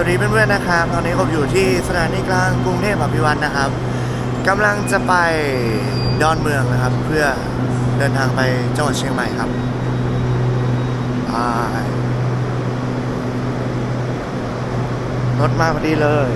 วัสดีเพื่อนๆนะครับ ตอนนี้ผมอยู่ที่สถานีกลางกรุงเทพอภิวัฒน์นะครับกำลังจะไปดอนเมืองนะครับ เพื่อเดินทางไปจังหวัดเชียงใหม่ครับรถมาพอดีเลย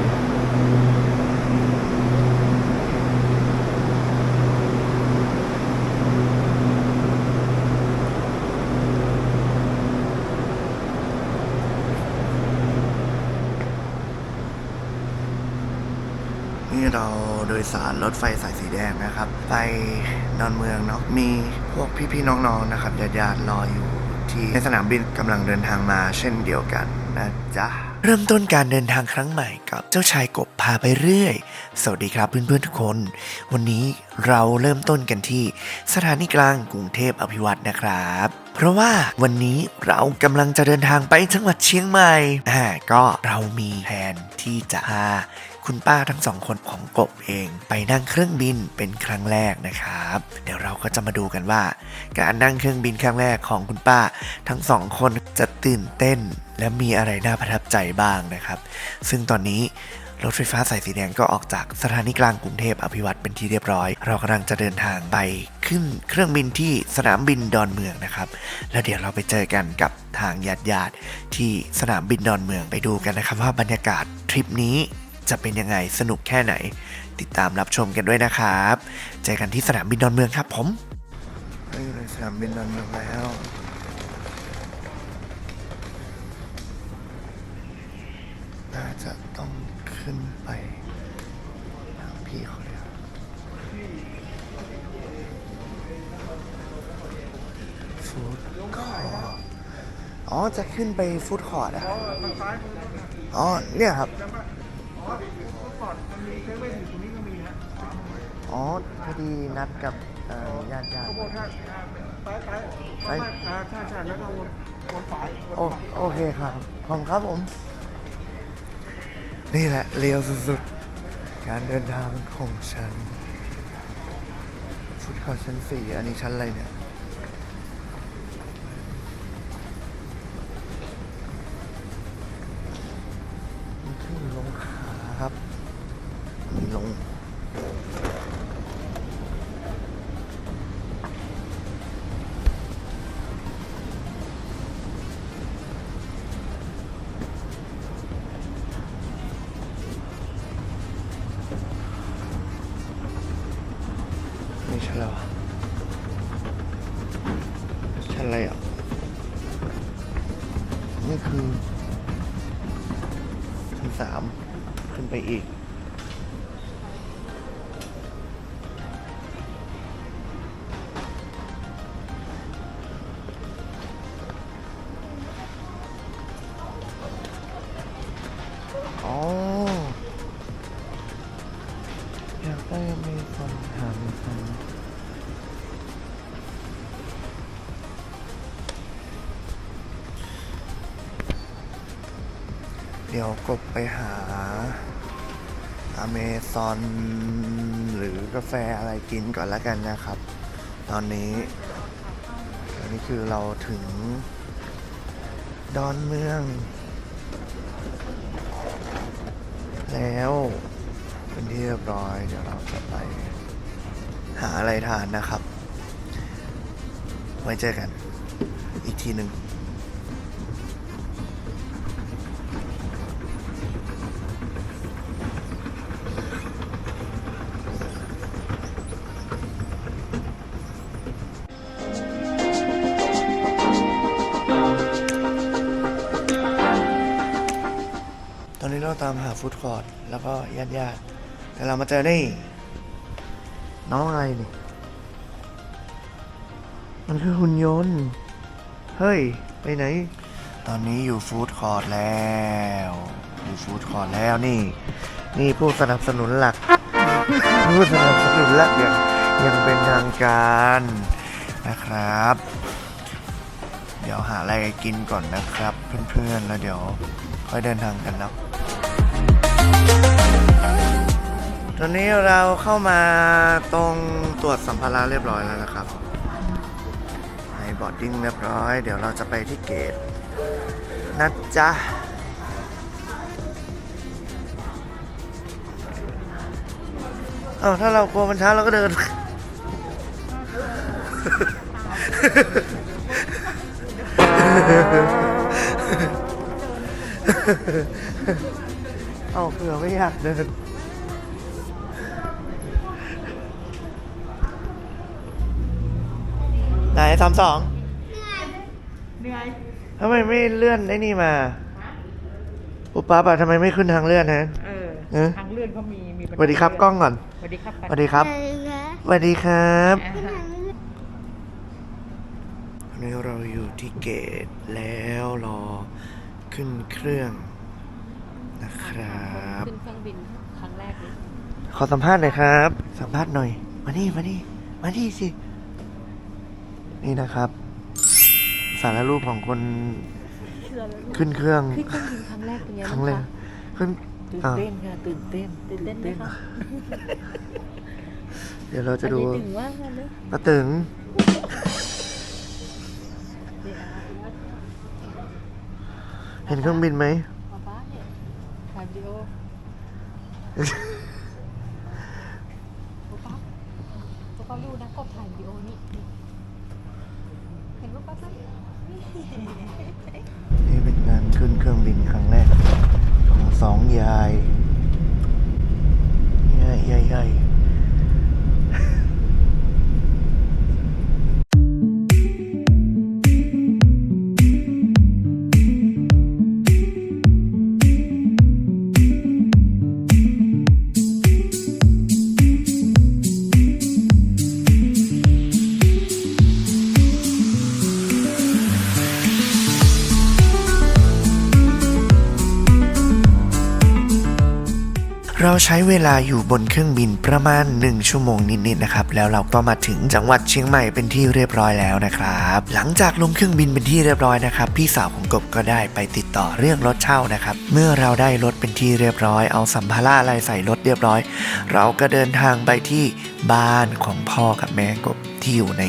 นี่เรา โดยสารรถไฟสายสีแดงนะครับ ไปนอนเมืองเนาะมีพวกพี่ๆน้องๆนะครับญาติๆรออยู่ที่ในสนามบินกำลังเดินทางมาเช่นเดียวกันนะจ๊ะเริ่มต้นการเดินทางครั้งใหม่กับเจ้าชายกบพาไปเรื่อย สวัสดีครับเพื่อนๆทุกคน วันนี้เราเริ่มต้นกันที่สถานีกลางกรุงเทพอภิวัตน์นะครับ เพราะว่าวันนี้เรากำลังจะเดินทางไปจังหวัดเชียงใหม่อ่าก็เรามีแผนที่จะพา คุณป้าทั้งสองคนของกบเอง ไปนั่งเครื่องบินเป็นครั้งแรกนะครับ เดี๋ยวเราก็จะมาดูกันว่า การนั่งเครื่องบินครั้งแรกของคุณป้า ทั้งสองคนจะตื่นเต้น และมีอะไรน่าประทับใจบ้างนะครับ ซึ่งตอนนี้รถไฟฟ้าสายสีแดงก็ออกจากสถานีกลางกรุงเทพอภิวัตรเป็นที่เรียบร้อย เรากำลังจะเดินทางไปขึ้นเครื่องบินที่สนามบินดอนเมืองนะครับ แล้วเดี๋ยวเราไปเจอกันกับทางญาติญาติที่สนามบินดอนเมืองไปดูกันนะครับว่าบรรยากาศทริปนี้ จะเป็นยังไงสนุกแค่ไหน ติดตามรับชมกันด้วยนะครับ เจอกันที่สนามบินดอนเมืองครับผมอยู่ในสนามบินดอนเมืองแล้วน่าจะต้องขึ้นไปทางพี่เขาเลยอะฟูดคอร์ทอ๋อ จะขึ้นไปฟูดคอร์ทอะอ๋อ เนี่ยครับ อ๋อพอดีนัดกับเอ่อญาติญาติขบวนท่าไปไปไปไม่อ่าใช่ใช่แล้วก็วนวนฝายโอโอเคครับขอบคุณครับผม นี่แหละเรียวสุดๆ การเดินทางของฉันฟุตคอร์ทชั้นสี่อันนี้ชั้นอะไรเนี่ย อะไรอะนี่คือชั้นสามขึ้นไปอีก กบไปหาอเมซอนหรือกาแฟอะไรกินก่อนแล้วกันนะครับ ตอนนี้อันนี้คือเราถึง ดอนเมือง แล้วเป็นที่เรียบร้อย เดี๋ยวเราจะไป หาอะไรทานนะครับ ไว้เจอกัน อีกทีหนึ่ง ฟู้ดคอร์ทแล้วก็ญาติญาติๆแต่เรามาเจอนี่ น้องอะไรนี่ มันคือหุ่นยนต์ เฮ้ย ไปไหน ตอนนี้อยู่ฟู้ดคอร์ทแล้ว อยู่ฟู้ดคอร์ทแล้วนี่ นี่ผู้สนับสนุนหลัก ผู้สนับสนุนหลักอย่างยังเป็นทางการนะครับ เดี๋ยวหาอะไรกินก่อนนะครับ เพื่อนๆแล้วเดี๋ยวค่อยเดินทางกันเนาะ อนนี้เราเข้ามาตรงตรวจสัมภาระเรียบร้อยแล้วนะครับให้บอดดิ้งเรียบร้อย เดี๋ยวเราจะไปที่เกตนะจ๊ะเออถ้าเรากลัวมันช้าเราก็เดิน เอาเผื่อไม่อยากเดิน สามสองเหนื่อยทำไมไม่เลื่อนไอ้นี่มาอุปปั๊บอะทำไมไม่ขึ้นทางเลื่อนฮะ เออเออทางเลื่อนเขามีมีสวัสดีครับกล้องก่อนสวัสดีครับสวัสดีครับสวัสดีครับวันนี้เราอยู่ที่เกตแล้วรอขึ้นเครื่องนะครับขึ้นเครื่องบินครั้งแรกเลยขอสัมภาษณ์หน่อยครับ สัมภาษณ์หน่อย มานี่มานี่มานี่สิ นี่นะครับ สารรูปของคนขึ้นเครื่องขึ้นเครื่องบินครั้งแรกเป็นไงคบ้ารั้งงแรกคะขึ้นตื่นอ้าวเต้นค่ะตื่นเต้นตื่นเต้นไหมคะเดี๋ยวเราจะดูอันนี้ถึงว่าไงเลยป้าตึงเห็นเครื่องบินไหมป๊าป๊าเนี่ยถ่ายวิดีโอป๊าป๊าป๊าป๊าดูนะกบถ่ายวิดีโอนี่ นี่เห็นว่าป๊าป๊านี่เป็นการขึ้นเครื่องบินครั้งแรก ใช้เวลาอยู่บนเครื่องบินประมาณ 1 ชั่วโมงนิดๆนะครับ แล้วเราก็มาถึงจังหวัดเชียงใหม่เป็นที่เรียบร้อยแล้วนะครับ หลังจากลงเครื่องบินเป็นที่เรียบร้อยนะครับ พี่สาวของกบก็ได้ไปติดต่อเรื่องรถเช่านะครับ เมื่อเราได้รถเป็นที่เรียบร้อย เอาสัมภาระอะไรใส่รถเรียบร้อย เราก็เดินทางไปที่บ้านของพ่อกับแม่กบที่อยู่ใน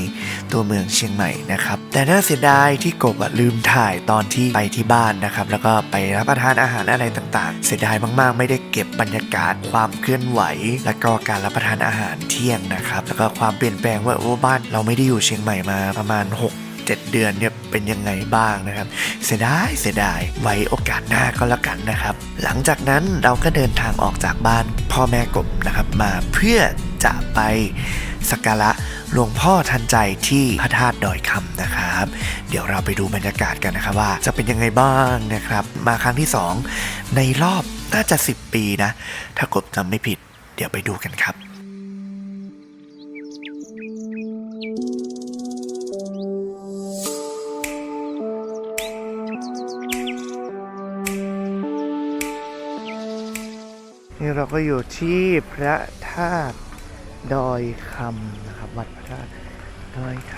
ตัวเมืองเชียงใหม่นะครับ แต่น่าเสียดายที่กบลืมถ่ายตอนที่ไปที่บ้านนะครับ แล้วก็ไปรับประทานอาหารอะไรต่างๆ เสียดายมากๆ ไม่ได้เก็บบรรยากาศความเคลื่อนไหว และก็การรับประทานอาหารเที่ยงนะครับ แล้วก็ความเปลี่ยนแปลงว่าโอ้บ้านเราไม่ได้อยู่เชียงใหม่มาประมาณ 6 7 เดือนเนี่ยเป็นยังไงบ้างนะครับ เสียดายเสียดายไว้โอกาสหน้าก็แล้วกันนะครับ หลังจากนั้นเราก็เดินทางออกจากบ้านพ่อแม่กบนะครับมาเพื่อจะไปสักการะ หลวงพ่อทันใจที่พระธาตุดอยคำนะครับ เดี๋ยวเราไปดูบรรยากาศกันนะครับว่าจะเป็นยังไงบ้างนะครับ มาครั้งที่ 2 ในรอบน่าจะ 10 ปีนะ ถ้ากบจำไม่ผิด เดี๋ยวไปดูกันครับนี่เราก็อยู่ที่พระธาตุดอยคำ นะครับวัดพระธาตุดอยค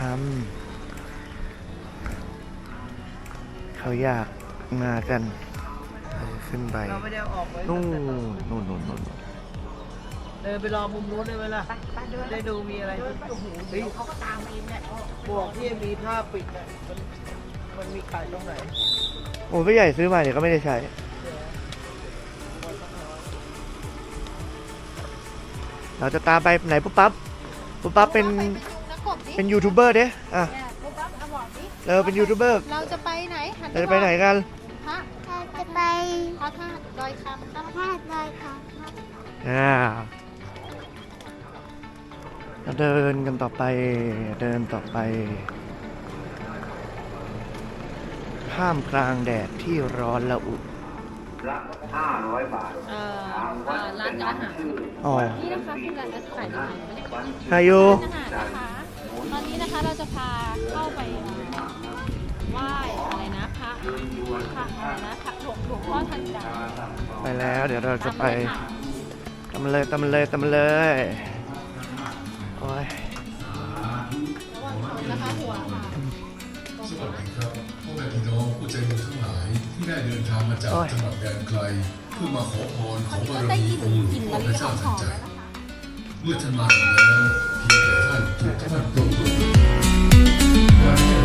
ำเขาอยากมากันขึ้นไปเราไม่ได้ออกเลยนู่นนู่นนู่นนู่นเดินไปรอมุมนู้นได้ไหมล่ะได้ดูมีอะไรโอ้โหเฮ้ยเขาก็ตามเองแหละบวกที่มีผ้าปิดเนี่ยมันมันมีขายตรงไหนโอ้พี่ใหญ่ซื้อมาเดี๋ยวก็ไม่ได้ใช้เราจะตามไปไหนปุ๊บปั๊บ ปุ๊บปั๊บเป็นนักกบดิเป็นยูทูบเบอร์เด้อะเนี่ยปุ๊บปั๊บเอาบอกดิเราเป็นยูทูบเบอร์เราจะไปไหนหันเราจะไปไหนกัน พระเราจะไปพระธาตุดอยคำครับพาดดอยคอ่าเราเดินกันต่อไป เดินต่อไปท่ามกลางแดดที่ร้อนละอุเอ่อเอ่อร้านอาหารอ๋อ นี่นะคะคือร้านอาหาร อาหารไม่ได้ร้านอายุอาหารนะคะ ตอนนี้นะคะเราจะพาเข้าไปไหว้อะไรนะพระพระอะไรนะพระหลวงหลวงพ่อทันใจไปแล้วเดี๋ยวเราจะไปตามเลยค่ตามมาเลยตามมาเลยตามมาเลยโอ้ยนะคะหัวค่ะสวัสดีครับพ่อแม่พี่น้องผู้ใจบุญทั้งหลายที่ได้เดินทางมาจากจังหวัดแดนไกล เพื่อมาขอพรของบารได้มีกลิ่นองค์หลกลิ่นวงมะพ่อลิพระหเจ้าอทันมใจๆแล้วนะคะื่อท่านมาแล้วเพียงแต่ท่านถูกท่านปรั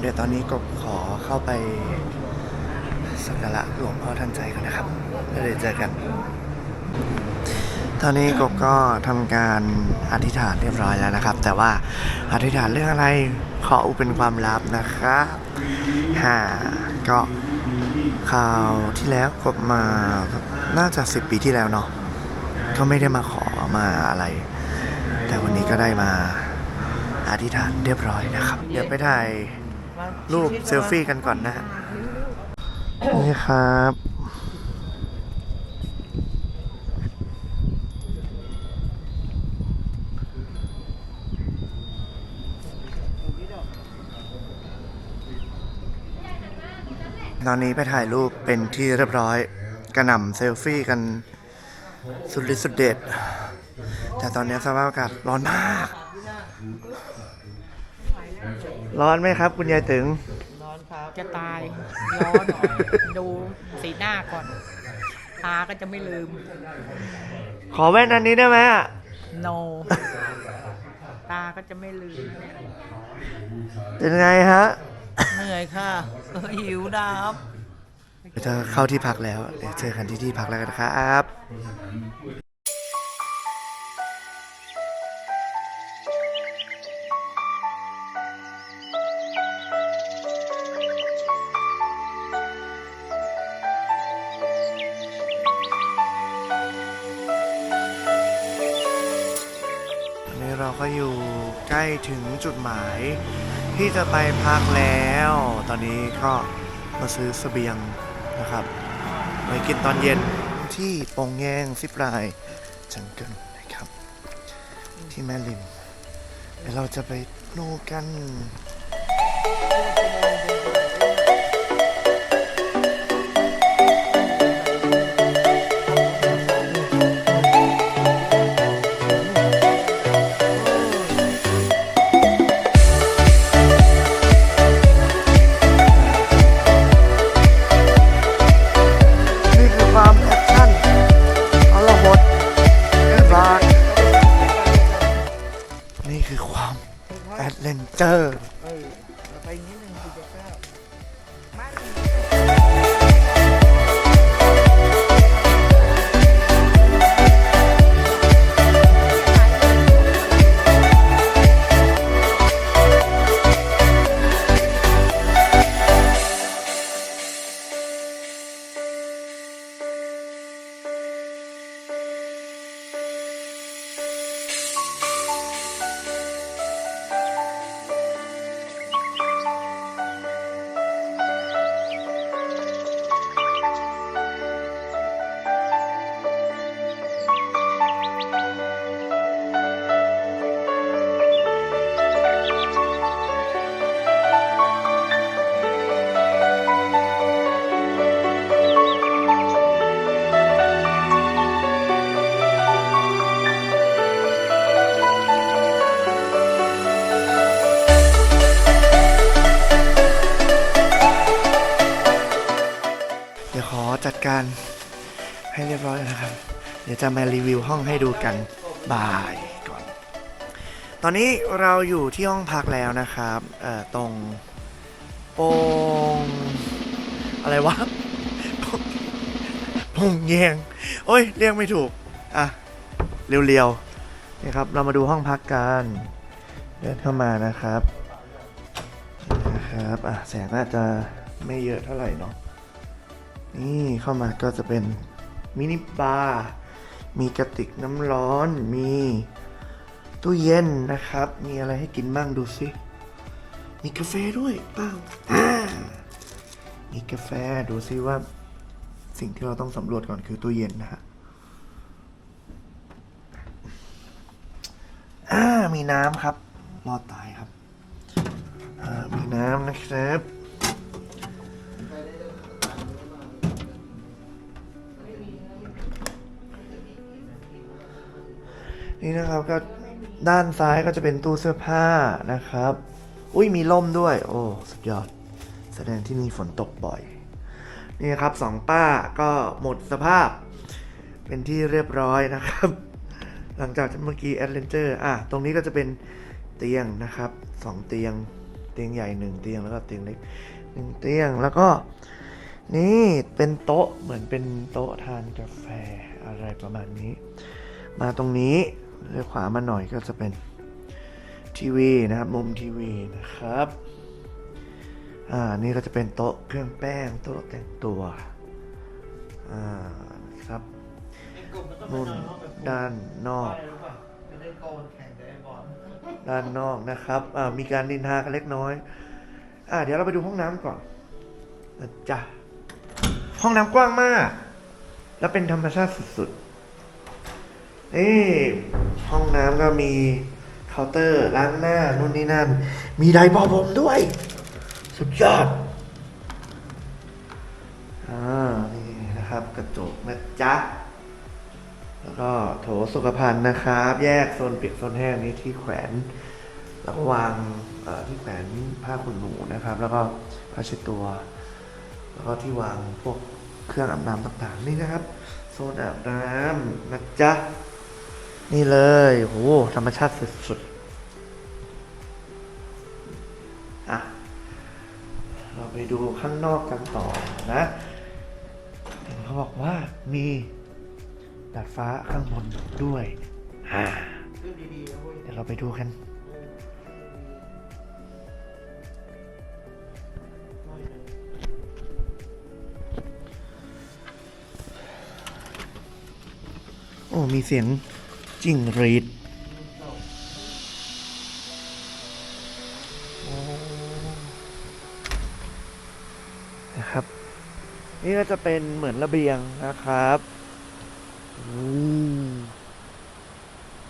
เดี๋ตอนนี้กบขอเข้าไป สักการะหลวงพ่อทันใจกันนะครับแล้วเดี๋ยวเจอกัน ตอนนี้กบก็ทำการอธิษฐานเรียบร้อยแล้วนะครับ แต่ว่าอธิษฐานเรื่องอะไรขออุเป็นความลับนะครับฮ่าก็คราวที่แล้วกบมาน่าจะสิบปีที่แล้วเนาะก็ไม่ได้มาขอมาอะไร แต่วันนี้ก็ได้มาอธิษฐานเรียบร้อยนะครับ เดี๋ยวไปถ่ายรูปเซลฟี่กันก่อนนะฮะ นี่ครับตอนนี้ไปถ่ายรูปเป็นที่เรียบร้อย กระหน่ำเซลฟี่กันสุดฤทธิ์สุดเด็ด แต่ตอนนี้สภาพอากาศร้อนมาก ร้อนไหมครับ คุณยายตึง จะตายร้อนดูสีหน้าก่อนตาก็จะไม่ลืม ขอแว่นอันนี้ได้ไหมอะโนตาก็จะไม่ลืมเป็นไงฮะเหนื่อยค่ะ หิวน้เดี๋ยวจะเข้าที่พักแล้ว เดี๋ยวเจอกันที่ที่พักแล้วกันครับ ถึงจุดหมายที่จะไปพักแล้ว ตอนนี้ก็มาซื้อเสบียงนะครับไปกินตอนเย็นที่ปงแยงซิปลายจังเกิลนะครับ ที่แม่ริมเดี๋ยวเราจะไปโนกัน การให้เรียบร้อยนะครับ เดี๋ยวจะมารีวิวห้องให้ดูกันบ่ายก่อน ตอนนี้เราอยู่ที่ห้องพักแล้วนะครับตรงโปงอะไรวะโปงแยงโอ้ยเรียกไม่ถูก อะ เรียวๆนี่ครับ เรามาดูห้องพักกัน เดินเข้ามานะครับ นะครับ อะ แสงอาจจะไม่เยอะเท่าไหร่เนาะ นี่เข้ามาก็จะเป็นมินิบาร์มีกระติกน้ำร้อน มีตู้เย็นนะครับ มีอะไรให้กินบ้างดูสิมีกาแฟด้วยเปล่ามีกาแฟดูสิว่าสิ่งที่เราต้องสำรวจก่อนคือตู้เย็นนะฮะอ่ามีน้ำครับรอดตายครับ อ่า มีน้ำนะครับ นี่นะครับก็ด้านซ้ายก็จะเป็นตู้เสื้อผ้านะครับ อุ้ยมีล่มด้วย โอ้สุดยอด แสดงที่นี่ฝนตกบ่อย นี่ครับสองป้าก็หมดสภาพ เป็นที่เรียบร้อยนะครับ หลังจากเมื่อกี้แอดเลนเจอร์อะตรงนี้ก็จะเป็นเตียงนะครับสองเตียงเตียงใหญ่หนึ่งเตียงแล้วก็เตียงเล็กหนึ่งเตียงแล้วก็นี่เป็นโต๊ะเหมือนเป็นโต๊ะทานกาแฟอะไรประมาณนี้ มาตรงนี้ เลี้ยวขวามาหน่อยก็จะเป็นทีวีนะครับ มุมทีวีนะครับ อ่า นี่ก็จะเป็นโต๊ะเครื่องแป้ง โต๊ะแต่งตัว อ่าครับนู่นด้านนอก ด้านนอกนะครับ อ่า มีการดินทากันเล็กน้อย อ่า เดี๋ยวเราไปดูห้องน้ำก่อนนะจ๊ะห้องน้ำกว้างมาก แล้วเป็นธรรมชาติสุดๆ นี่ห้องน้ำก็มีเคาน์เตอร์ล้างหน้านู่นนี่นั่น มีไดร์เป่าผมด้วย สุดยอดอ่านี่นะครับกระจกนะจ๊ะ แล้วก็โถสุขภัณฑ์นะครับ แยกโซนเปียกโซนแห้งนี้ที่แขวนแล้วก็วางที่แขวนผ้าขนหนูนะครับ แล้วก็ผ้าเช็ดตัว แล้วก็ที่วางพวกเครื่องอาบน้ำต่างๆนี่นะครับ โซนอาบน้ำนะจ๊ะ นี่เลยโหธรรมชาติสุดๆอะ เราไปดูข้างนอกกันต่อนะเขาบอกว่ามีดาดฟ้าข้างบนด้วยอ่าเดี๋ยวเราไปดูกันโอ้มีเสียง จิ้งรีดนะครับ นี่ก็จะเป็นเหมือนระเบียงนะครับ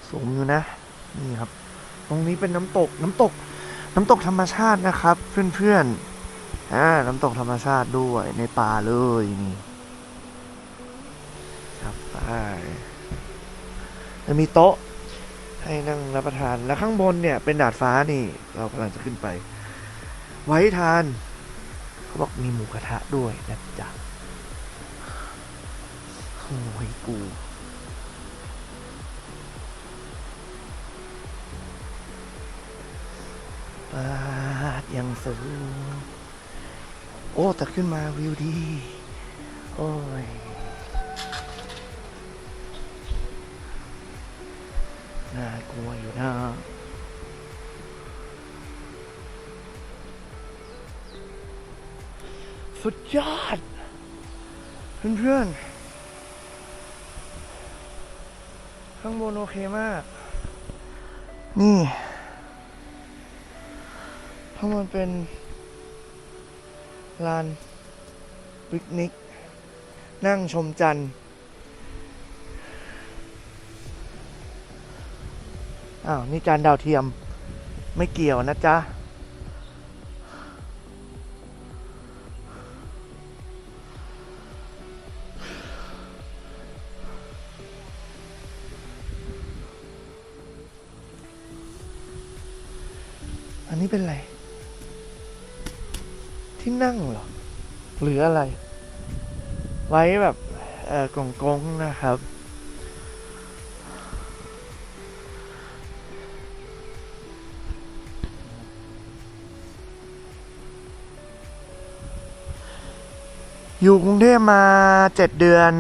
สูงอยู่นะ นี่ครับ ตรงนี้เป็นน้ำตกน้ำตก น้ำตกธรรมชาตินะครับ เพื่อนๆอ่าน้ำตกธรรมชาติด้วยในป่าเลยนี่ครับไป มีโต๊ะให้นั่งรับประทาน แล้วข้างบนเนี่ยเป็นดาดฟ้านี่ เรากำลังจะขึ้นไป ไว้ทานเขาบอกมีหมูกระทะด้วยนะจ๊ะโอ้ยกูปาดยังสูง โอ้ แต่ขึ้นมาวิวดี โอ้ย น่ากลัวอยู่นะสุดยอด เพื่อนๆ ข้างบนโอเคมาก นี่ข้างบนเป็นลานปิกนิก นั่งชมจันทร์ อ้าวนี่จานดาวเทียมไม่เกี่ยวนะจ๊ะ อันนี้เป็นอะไร ที่นั่งเหรอ หรืออะไร ไว้แบบ เออกงกงๆนะครับ อยู่กรุงเทพมาเจ็ดเดือน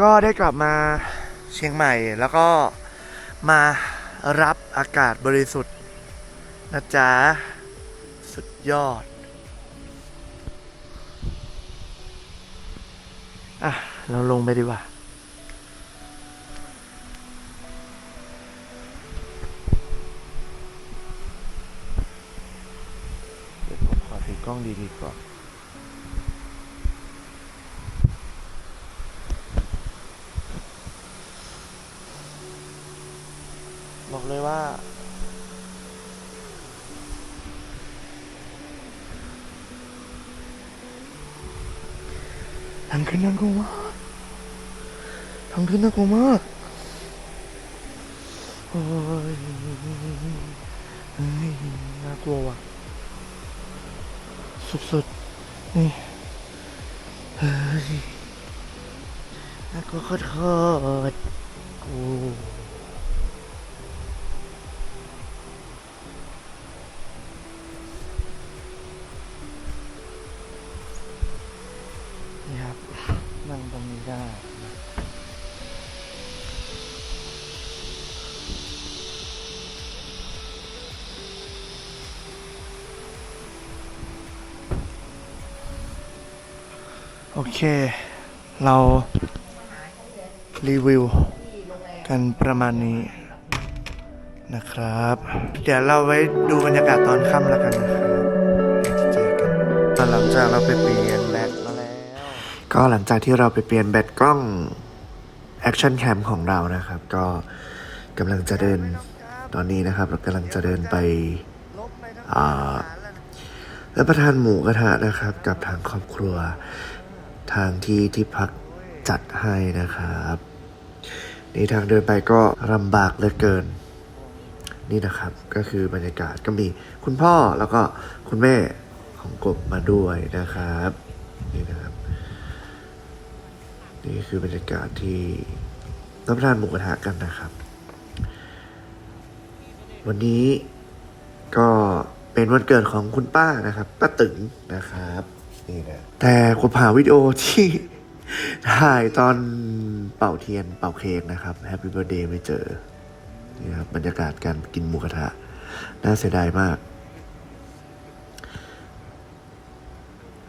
ก็ได้กลับมาเชียงใหม่แล้วก็มารับอากาศบริสุทธิ์นะจ๊ะ สุดยอด อะ เราลงไปดีกว่าเดี๋ยวผมขอถือกล้องดีๆก่อน บอก เลยว่า ทางขึ้นน่ากลัวมาก ทางขึ้นน่ากลัวมากโอ้ยเฮ้ยน่ากลัวว่ะ สุดๆ นี่ เฮ้ยน่ากลัวโคตรๆกู ได้ โอเค เรารีวิวกันประมาณนี้นะครับ เดี๋ยวเราไว้ดูบรรยากาศตอนค่ำแล้วกันนะครับเจอกันตอนหลังจากเราไปเปลี่ยน ก็หลังจากที่เราไปเปลี่ยนแบตกล้อง Action Cam ของเรานะครับ ก็กำลังจะเดินตอนนี้นะครับ เรากำลังจะเดินไปรับประทานหมูกระทะนะครับ กับทางครอบครัวทางที่ที่พักจัดให้นะครับนี่ทางเดินไปก็ลำบากเหลือเกิน นี่นะครับก็คือบรรยากาศก็มีคุณพ่อแล้วก็คุณแม่ของกบมาด้วยนะครับ นี่นะครับ นี่คือบรรยากาศที่รับประทานหมูกระทะกันนะครับ วันนี้ก็เป็นวันเกิดของคุณป้านะครับป้าตึงนะครับนี่นะแต่กบหาวิดีโอที่ถ่ายตอนเป่าเทียนเป่าเค้กนะครับแฮปปี้เบ t ร์เดย์ไม่เจอนี่ครับบรรยากาศการกินหมูกระทะ น่าเสียดายมาก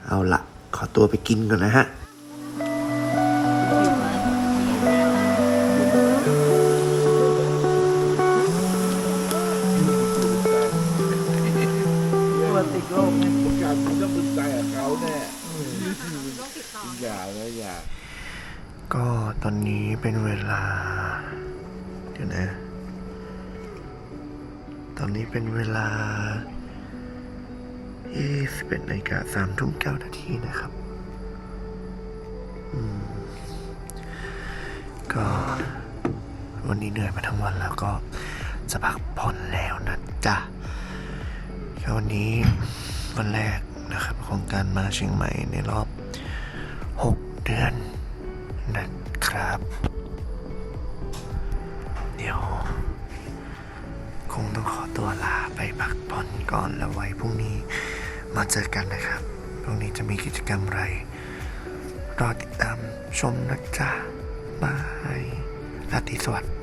เอาละขอตัวไปกินก่อนนะฮะ เป็นเวลา21นาฬิกา3ทุ่ม9นาทีนะครับก็วันนี้เหนื่อยมาทั้งวันแล้วก็จะพักผ่อนแล้วนะจ๊ะก็วันนี้วันแรกนะครับของการมาเชียงใหม่ในรอบ 6 เดือนนะครับ ก่อนแล้วไว้พรุ่งนี้มาเจอกันนะครับพรุ่งนี้จะมีกิจกรรมอะไร รอติดตามชมนะจ๊ะบายราตรีสวัสดิ์